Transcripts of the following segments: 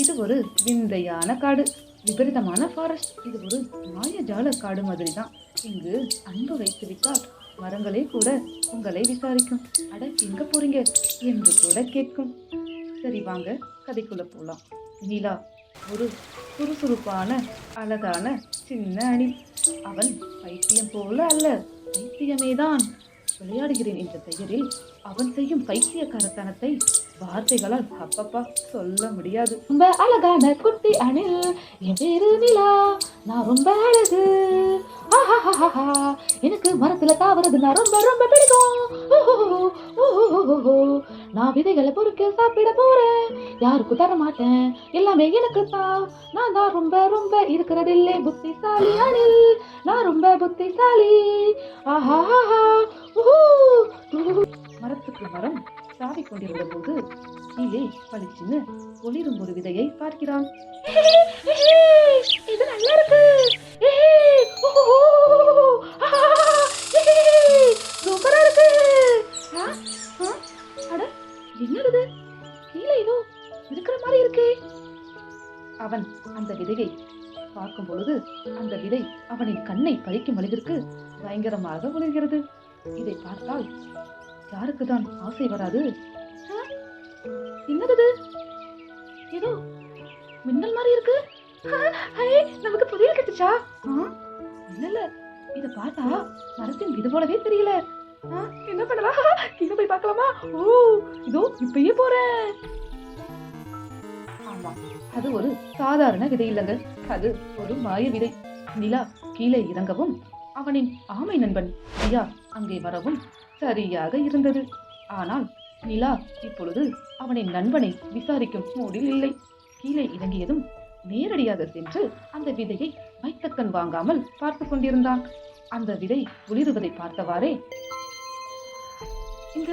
இது ஒரு விந்தையான காடு. விபரீதமான ஃபாரஸ்ட் இது ஒரு மாயஜால காடு மாதிரி தான் இங்கு அன்பு வைத்து விட்டால் மரங்களே கூட உங்களை விசாரிக்கும். அட எங்க போறீங்க? என்று கூட கேட்கும். சரி வாங்க கதைக்குள்ள போலாம். நிலா ஒரு சுறுசுறுப்பான அழகான சின்ன அணி. அவன் பைத்தியம் போல அல்ல பைத்தியமே தான் விளையாடுகிறேன் என்ற பெயரில் அவன் செய்யும் பைத்தியக்காரத்தனத்தை வார்த்தைகளால் அப்பப்பா சொல்ல முடியாது. ரொம்ப அழகான குட்டி அணில் என் பேரு நிலா. நான் ரொம்ப அழகு. எனக்கு மரத்துல தாவறது ரொம்ப ரொம்ப பிடிக்கும். நான் விதைகளை பொறுக்க சாப்பிட போறேன். யாருக்கும் தர மாட்டேன். எல்லாமே எனக்கு தான். நான் தான் ரொம்ப ரொம்ப இருக்கிறதில்லே புத்திசாலி அணில். நான் ரொம்ப புத்திசாலி. ஆஹாஹாஹா. மரத்துக்கு மரம் சாவி கொண்டிருந்த போது கீழே பளிச்சுன்னு ஒளிரும் ஒரு விதையை பார்க்கிறான். இது நல்லா இருக்கு. சூப்பரா இருக்கு ஆ, அட என்னது கீழே ஏதோ இருக்கிற மாதிரி இருக்கே அவன் அந்த விதையை பார்க்கும் பொழுது அந்த விதை அவனின் கண்ணை பறிக்கும் அளவிற்கு பயங்கரமாக ஒளிர்கிறது இதை பார்த்தால் யாருக்குதான் ஆசை வராது? என்னது இது? ஏதோ மின்னல் மாதிரி இருக்கு. நமக்கு புதியல் கிடைச்சா இல்ல இல்ல இத பார்த்தா மரத்தின் இது போலவே தெரியல. என்ன பண்ணலாம்? கீழே போய் பார்க்கலாமா? ஓ இதோ இப்பயே போறேன். ஆமா அது ஒரு சாதாரண விதை இல்லைங்க. அது ஒரு மாய விதை. நிலா கீழே இறங்கவும் அவனின் ஆமை நண்பன் ரியா அங்கே வரவும் சரியாக இருந்தது. ஆனால் நிலா இப்பொழுது அவனின் நண்பனை விசாரிக்கும் மூடில் இல்லை. கீழே இறங்கியதும் நேரடியாக சென்று அந்த விதையை வைத்தக்கண் வாங்காமல் பார்த்து கொண்டிருந்தான். அந்த விதை ஒளிருவதை பார்த்தவாறே இந்த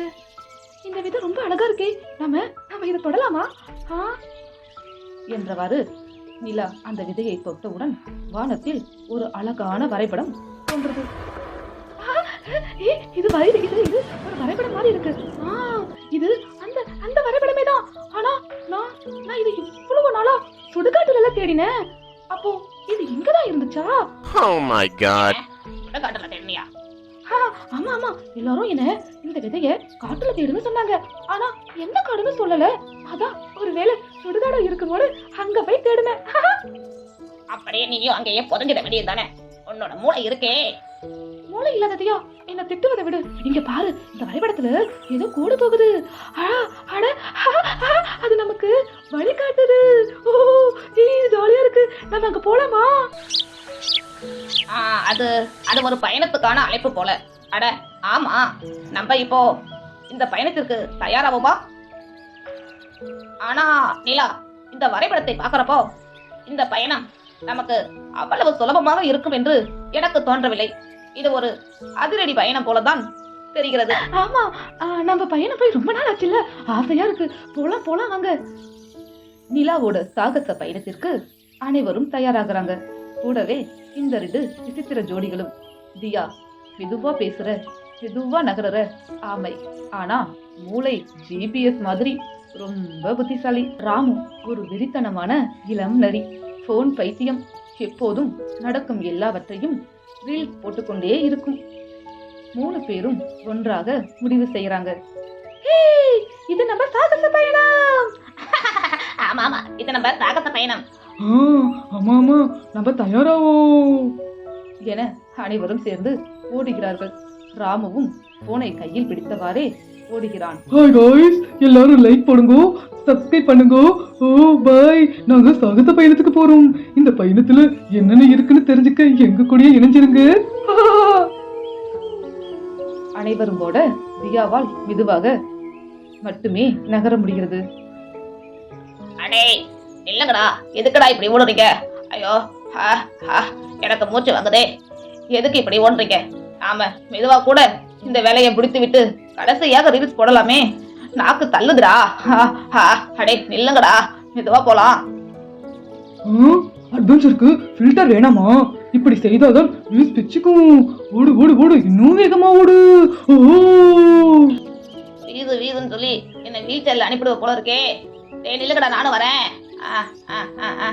இந்த விதை ரொம்ப அழகா இருக்கே நாம நாம இதை தொடலாமா? ஆ? என்றவாறு நிலா அந்த விதையை தொட்டவுடன் வானத்தில் ஒரு அழகான வரைபடம் தோன்றது. ஆ, இது வரைது இது இது ஒரு வரைபடம் மாதிரி இருக்கு. ஆ, இது அந்த அந்த வரைபடமே தான். ஆனா நான் நான் இது சுடுகாட்டுல எல்லாம் தேடினேன் அப்போ இது இங்கதான் இருந்துச்சா? My god. சுடுகாட்டுல தேடினியா? ஆமா ஆமா. எல்லாரும் என்ன இந்த விதைய காட்டுல தேடுன்னு சொன்னாங்க. ஆனா என்ன காடுன்னு சொல்லல. அதான் ஒருவேளை சுடுகாடு இருக்கும்போது அங்க போய் தேடுனேன். அப்படியே நீயும் அங்கேயே புதஞ்சிட வேண்டியது தானே உன்னோட மூளை இருக்கே. மூளை இல்லாததையா? என்ன திட்டுவதை விடு. இங்க பாரு இந்த வரைபடத்துல ஏதோ கோடு போகுது. அட அது நமக்கு வழி காட்டுது ஓ ஜாலியா இருக்கு. நம்ம அங்க போலாமா? ஆ, அது அது ஒரு பயணத்துக்கான அழைப்பு போல. அட ஆமா. நம்ம இப்போ இந்த பயணத்திற்கு தயாராகுமா ஆனா நிலா இந்த வரைபடத்தை பார்க்கறப்போ இந்த பயணம் நமக்கு அவ்வளவு சுலபமாக இருக்கும் என்று எனக்கு தோன்றவில்லை. இது ஒரு அதிரடி பயணம் போலதான் தெரிகிறது. ஆமா. நம்ம பையனை போய் ரொம்ப நாள் ஆச்சுல்ல. ஆசையா இருக்கு. போலாம் போலாம் வாங்க. நிலாவோட சாகச பயணத்திற்கு அனைவரும் தயாராகிறாங்க. கூடவே இந்த ரெண்டு விசித்திர ஜோடிகளும். தியா மெதுவா பேசுற மெதுவா நகருற ஆமை. ஆனா மூளை ஜிபிஎஸ் மாதிரி ரொம்ப புத்திசாலி. ராமு ஒரு வெறித்தனமான இளம் நரி. போன் பைத்தியம். எப்போதும் நடக்கும் எல்லாவற்றையும் ரீல்ஸ் போட்டுக்கொண்டே இருக்கும். மூணு பேரும் ஒன்றாக முடிவு செய்யறாங்க இது நம்ம சாகச பயணம்! ஆமா ஆமா இது நம்ம சாகச பயணம். ஆ, ஆமா ஆமா நம்ம தயாராவோம் என அனைவரும் சேர்ந்து ஓடுகிறார்கள். ராமுவும் போனை கையில் பிடித்தவாறே ஓடுகிறான். ஹாய் காய்ஸ் எல்லாரும் லைக் பண்ணுங்க சப்ஸ்கிரைப் பண்ணுங்க. ஓ பாய் நாங்க சாகச பயணத்துக்கு போறோம். இந்த பயணத்துல என்னென்ன இருக்குன்னு தெரிஞ்சுக்க எங்க கூடயே இணைஞ்சிருங்க. அனைவரும் ஓட தியாவால் மெதுவாக மட்டுமே நகர முடிகிறது. அடே இல்லங்கடா எதுக்குடா இப்படி ஓடுறீங்க ஐயோ எனக்கு மூச்சு வாங்குதே எதுக்கு இப்படி ஓடுறீங்க ஆமா மெதுவா கூட இந்த வேலையை முடித்து விட்டு கடைசியாக ரீல்ஸ் போடலாமே. நாக்கு தள்ளுதுடா. அடே நில்லுங்கடா. மெதுவா போலாம். அட்வென்ச்சருக்கு ஃபில்டர் வேணாமா? இப்படி செய்தாதான் வியூஸ் பிச்சுக்கும். ஓடு ஓடு ஓடு இன்னும் வேகமா ஓடு. வீது வீதுன்னு சொல்லி என்ன வீல் சேர்ல அனுப்பிடுவ போல இருக்கே. டேய் நில்லுங்கடா நானும் வரேன். ஆ ஆ ஆ ஆ.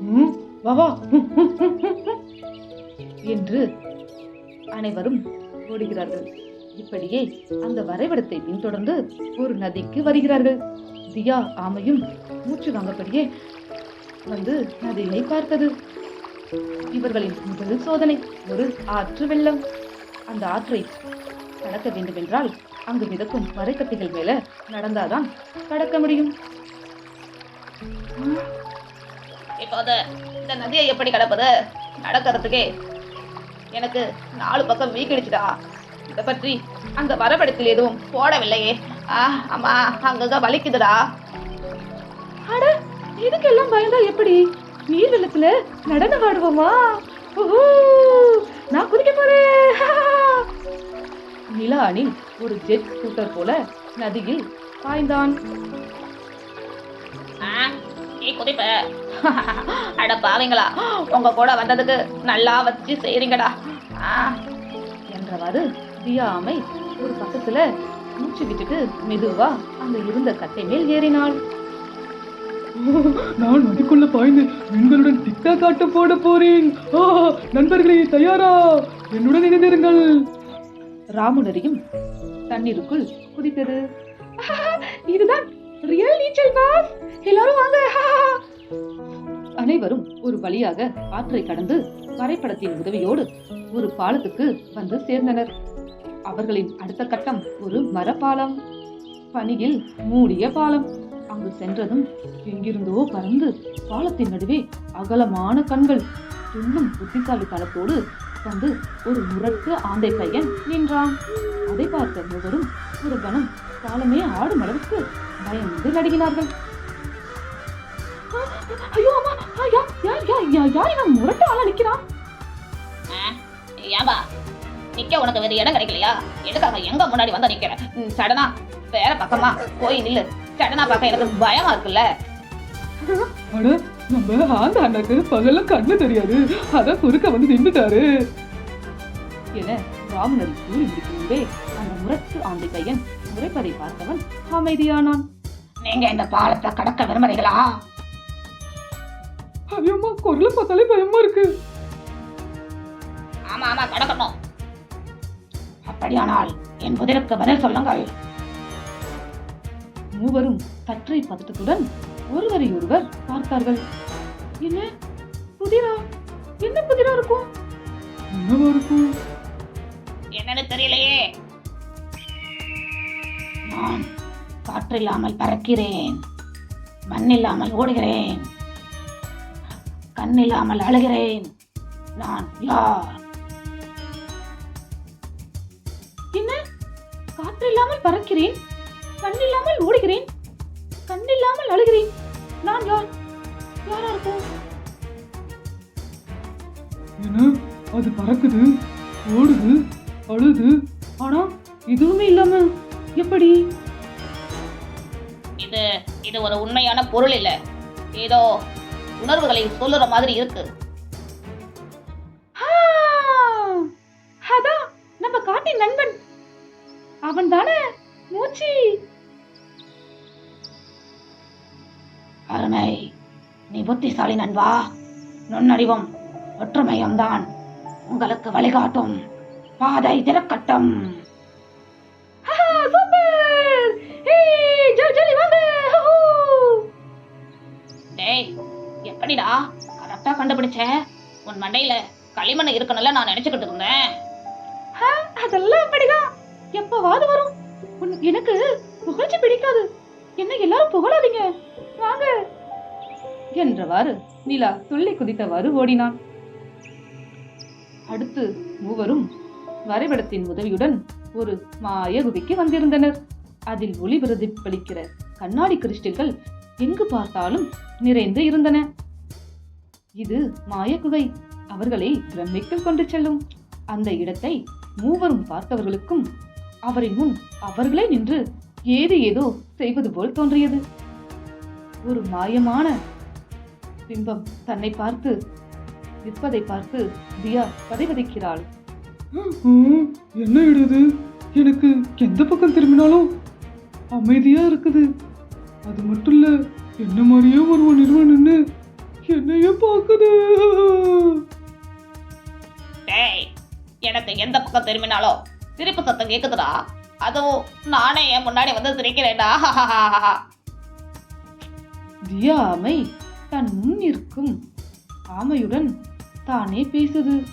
ம், வா வா. என்று அனைவரும் ஓடுகிறார்கள். இப்படியே அந்த வரைபடத்தை பின்தொடர்ந்து ஒரு நதிக்கு வருகிறார்கள். தியா ஆமையும் மூச்சு வாங்கப்படியே வந்து நதியை பார்த்தது. இவர்களின் முதல் சோதனை ஒரு ஆற்று வெள்ளம். அந்த ஆற்றை கடக்க வேண்டுமென்றால் அங்கு மிதக்கும் மரைக்கட்டிகள் மேல நடந்தாதான் கடக்க முடியும். இப்போது இந்த நதியை எப்படி கடப்பது? நடக்கிறதுக்கே எனக்கு நாலு பக்கம் வீக்கடிச்சுடா. இதை பற்றி அந்த வரப்படத்தில் எதுவும் போடவில்லையே. ஆ அம்மா அங்கங்க வலிக்குதுடா. அட இதுக்கெல்லாம் பயந்தா எப்படி? நீர் வெள்ளத்துல நடனம் ஆடுவோமா? நான் குதிக்க போறேன். நிலா அணில் ஒரு ஜெட் ஸ்கூட்டர் போல நதியில் பாய்ந்தான். ஆ நீ குதிப்ப. அட பாவீங்களா உங்க கூட வந்ததுக்கு நல்லா வச்சு செய்றீங்கடா. என்றவாறு தியா ஆமை ஒரு பக்கத்துல மூச்சு விட்டுட்டு மெதுவா அங்க இருந்த கட்டை மேல் ஏறினாள். நான் நதிக்குள்ள பாய்ந்து மீன்களுடன் டிக்டாக் காட்ட போட போறேன். நண்பர்களே தயாரா? என்னுடன் இணைந்திருங்கள். ராமுனரியும் தண்ணீருக்குள் குதித்தது. இதுதான் ரியல் நீச்சல் கிளாஸ் எல்லாரும் வாங்க. அனைவரும் ஒரு வழியாக ஆற்றை கடந்து வரைபடத்தின் உதவியோடு ஒரு பாலத்துக்கு வந்து சேர்ந்தனர். அவர்களின் அடுத்த கட்டம் ஒரு மரப்பாலம். பனியில் மூடிய பாலம். அங்கு சென்றதும் எங்கிருந்தோ பறந்து பாலத்தின் நடுவே அகலமான கண்கள். இன்னும் புத்திசாலி புத்திசாலித்தனத்தோடு வந்து ஒரு முரட்டு ஆந்தை பையன் நின்றான். அதை பார்த்த மூவரும் ஒரு கணம் காலமே ஆடும் அளவுக்கு பயந்து நடுங்கினார்கள். ஐயோ அம்மா யா- யா- யா- யா- யார் இவன்? முரட்டு ஆளா நிக்கிறான்? ஆ, ஏன்பா நிக்க உனக்கு வேற இடம் கிடைக்கலையா? எதுக்காக எங்க முன்னாடி வந்து நிக்கிற? சடனா வேற பக்கமா போய் நில்லு. சடனா பார்க்க எனக்கு பயமா இருக்குல்ல. அட நம்ம ஆந்த அண்ணாக்கு பகல்ல கண்ணு தெரியாது. அதான் குறுக்க வந்து நின்னுட்டாரு. என ராமனரி கூறி அந்த முரட்டு ஆந்தை பையன் முறைப்பதை பார்த்தவன் அமைதியானான். நீங்க இந்த பாலத்தை கடக்க விரும்புறீங்களா ஐயோம்மா குரலை பார்த்தாலே பயமா இருக்கு. ஆமா ஆமா கடக்கணும் அப்படியானால் என் புதிருக்கு பதில் சொல்லுங்கள். மூவரும் சற்றை பதட்டத்துடன் ஒருவரை ஒருவர் பார்த்தார்கள். என்ன? புதிரா? என்ன புதிரா இருக்கும்? என்னவா இருக்கும்? என்னன்னு தெரியலையே. நான் காற்றில்லாமல் பறக்கிறேன் மண்ணில்லாமல் ஓடுகிறேன் கண்ணில்லாமல் அழுகிறேன். நான் யார்? என்ன? காற்றில்லாமல் பறக்கிறேன் கண்ணில்லாமல் ஓடுகிறேன் கண்ணில்லாமல் அழுகிறேன். நான் யார்? யாரா இருக்கும் என்ன? அது பறக்குது ஓடுது அழுது. ஆனா எதுவுமே இல்லாம எப்படி? இது இது ஒரு உண்மையான பொருள் இல்ல. ஏதோ உணர்வுகளை சொல்லுற மாதிரி இருக்கு. அதான் நம்ம காட்டின் நண்பன். அவன் தானே மூச்சி. அருமை நீ புத்திசாலி நண்பா. நுண்ணறிவும் ஒற்றுமையும் தான் உங்களுக்கு வழிகாட்டும். பாதை திறக்கட்டும். எப்படிடா கரெக்டா கண்டுபிடிச்ச. உன் மண்டையில களிமண் இருக்கணும்ல நான் நினைச்சுக்கிட்டு இருந்தேன். அதெல்லாம் அப்படிதான். எப்பவாது வரும். உன்- எனக்கு புகழ்ச்சி பிடிக்காது. என்ன எல்லாரும் புகழாதீங்க. வாங்க. என்றவாறு நிலா துள்ளி குதித்தவாறு ஓடினான். அடுத்து மூவரும் வரைபடத்தின் உதவியுடன் ஒரு மாய குகைக்கு வந்திருந்தனர். அதில் ஒளி பிரதிபலிக்கிற கண்ணாடி கிறிஸ்டல்கள் எங்கு பார்த்தாலும் நிறைந்து இருந்தன. இது மாயக்குகை. அவர்களை பிரமிப்பில் கொண்டு செல்லும். அந்த இடத்தை மூவரும் பார்த்தவர்களுக்கும் அவரின் முன் அவர்களே நின்று ஏது ஏதோ செய்வது போல் தோன்றியது. ஒரு மாயமான பிம்பம் தன்னை பார்த்து நிற்பதை பார்த்து தியா பதைவதைக்கிறாள் என்ன இடுது எனக்கு எந்த பக்கம் திரும்பினாலும் அமைதியா இருக்குது. அது மட்டும் இல்ல என்ன மாதிரியே ஒருவன் நிறுவன் நின்று என்னையே பார்க்குது. டேய் எனக்கு எந்த பக்கம் திரும்பினாலும் சிரிப்பு சத்தம் கேக்குதுடா. அதுவும் நானே என் முன்னாடி வந்து சிரிக்கிறேன்டா. தியா ஆமை தன் முன் இருக்கும் ஆமையுடன் தானே பேசுது.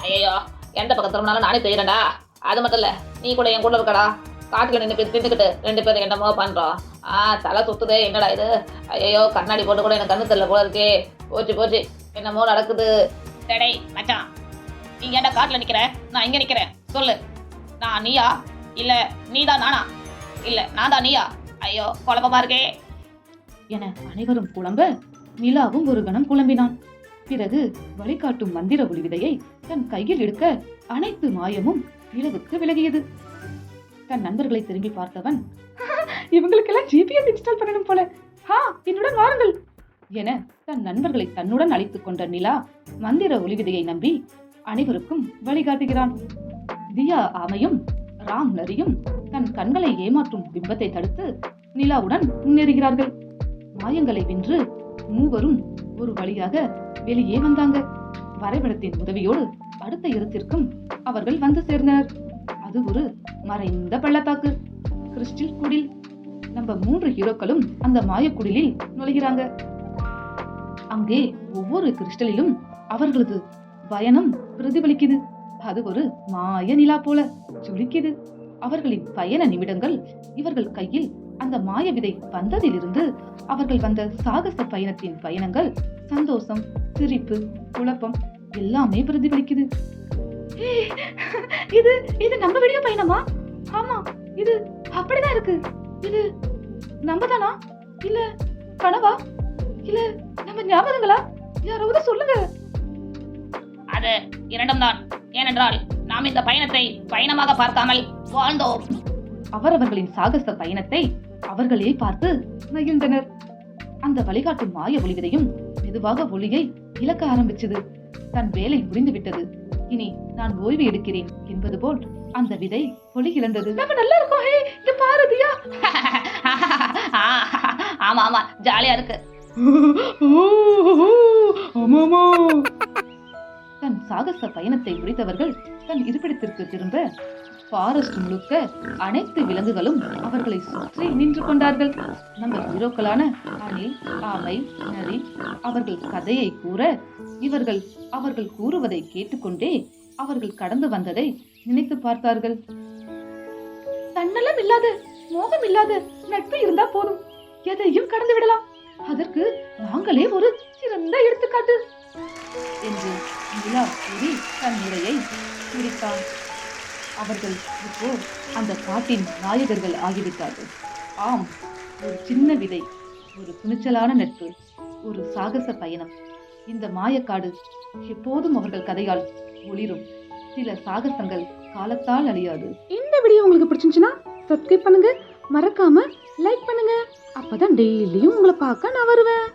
ஐயோ எந்த பக்கம் திரும்பினாலும் நானே செய்யறேன்டா. அது மட்டும் இல்ல நீ கூட என் கூட இருக்கடா. காட்டுல நின்று போய் ரெண்டு பேரும் என்னமோ பண்றோம் ஆ தலை சுத்துதே என்னடா இது? ஐயோ கண்ணாடி போட்டு கூட எனக்கு கண்ணு தெரியல போல இருக்கே. போச்சு போச்சு. என்னமோ நடக்குது. டேடே மச்சான் நீ ஏன்டா காட்டுல நிக்கிற? நான் இங்க நிக்கிறேன். சொல்லு. நான் நீயா? இல்ல நீதான் நானா? இல்ல நான் தான் நீயா? ஐயோ குழப்பமா இருக்கே. என அனைவரும் புலம்ப நிலாவும் ஒரு கணம் புலம்பினான் பிறகு வழிகாட்டும் மந்திர ஒளி விதையை தன் கையில் எடுக்க அனைத்து மாயமும் இரவுக்கு விலகியது. தன் நண்பர்களை திரும்பி பார்த்தவன் இவங்களுக்கெல்லாம் ஜிபிஎஸ் இன்ஸ்டால் பண்ணணும் போல. ஹா என்னுடன் வாருங்கள் என தன் நண்பர்களை தன்னுடன் அழைத்துக் கொண்ட நிலா மந்திர ஒளி விதையை நம்பி அனைவருக்கும் வழிகாட்டுகிறான். தியா ஆமையும் ராம் நரியும் தன் கண்களை ஏமாற்றும் பிம்பத்தை தடுத்து நிலாவுடன் முன்னேறுகிறார்கள். மாயங்களை வென்று மூவரும் ஒரு வழியாக வெளியே வந்தாங்க. வரைபடத்தின் உதவியோடு அடுத்த இடத்திற்கும் அவர்கள் வந்து சேர்ந்தனர். அது ஒரு மறைந்த பள்ளத்தாக்கு. கிறிஸ்டில் குடில். நம்ம மூன்று ஹீரோக்களும் அந்த மாயக்குடிலில் நுழைகிறாங்க. அங்கே ஒவ்வொரு கிறிஸ்டலிலும் அவர்களது பயணம் பிரதிபலிக்குது. அது ஒரு மாய நிலா போல ஜொலிக்குது. அவர்களின் பயண நிமிடங்கள் இவர்கள் கையில் அந்த மாய விதை வந்ததிலிருந்து அவர்கள் வந்த சாகச பயணத்தின் பயணங்கள் சந்தோஷம் சிரிப்பு குழப்பம் எல்லாமே பிரதிபலிக்குது. இது இது நம்ம வீடியோ பயணமா ஆமா இது அப்படிதான் இருக்கு. இது நம்ம தானா இல்ல கனவா? இல்ல நம்ம ஞாபகங்களா? யாராவது சொல்லுங்க. அது இரண்டும் தான் ஏனென்றால் நாம் இந்த பயணத்தை பயணமாக பார்க்காமல் வாழ்ந்தோம். அவரவர்களின் சாகச பயணத்தை அவர்களே பார்த்து மகிழ்ந்தனர். அந்த வழிகாட்டும் மாய ஒளிவிதையும் மெதுவாக ஒளியை இழக்க ஆரம்பிச்சது. தன் வேலை முடிந்து விட்டது இனி நான் ஓய்வு எடுக்கிறேன் என்பது போல் அந்த விதை ஒளி இழந்தது நம்ம நல்லா இருக்கோம் ஹே இங்க பாரதியா. ஆமா ஆமா ஜாலியா இருக்கு. தன் சாகச பயணத்தை முடித்தவர்கள் தன் இருப்பிடத்திற்கு திரும்ப ஃபாரஸ்ட் முழுக்க அனைத்து விலங்குகளும் அவர்களை சுற்றி நின்று கொண்டார்கள். நம்ம ஹீரோக்களான அணில் ஆமை நரி அவர்கள் கதையை கூற இவர்கள் அவர்கள் கூறுவதை கேட்டுக்கொண்டே அவர்கள் கடந்து வந்ததை நினைத்து பார்த்தார்கள். தன்னலம் இல்லாத மோகம் இல்லாத நட்பு இருந்தா போதும். எதையும் கடந்து விடலாம். அதற்கு நாங்களே ஒரு சிறந்த எடுத்துக்காட்டு. என்று நிலா கூறி தன் நிறையை சிரித்தான் அவர்கள் இப்போ அந்த காட்டின் நாயகர்கள் ஆகிவிட்டார்கள். ஆம் ஒரு சின்ன விதை ஒரு துணிச்சலான நட்பு ஒரு சாகச பயணம். இந்த மாயக்காடு எப்போதும் அவர்கள் கதையால் ஒளிரும். சில சாகசங்கள் காலத்தால் அழியாது. இந்த வீடியோ உங்களுக்கு பிடிச்சிருந்துச்சுன்னா சப்ஸ்கிரைப் பண்ணுங்க. மறக்காம லைக் பண்ணுங்க. அப்பதான் டெய்லியும் உங்களை பார்க்க நான் வருவேன்.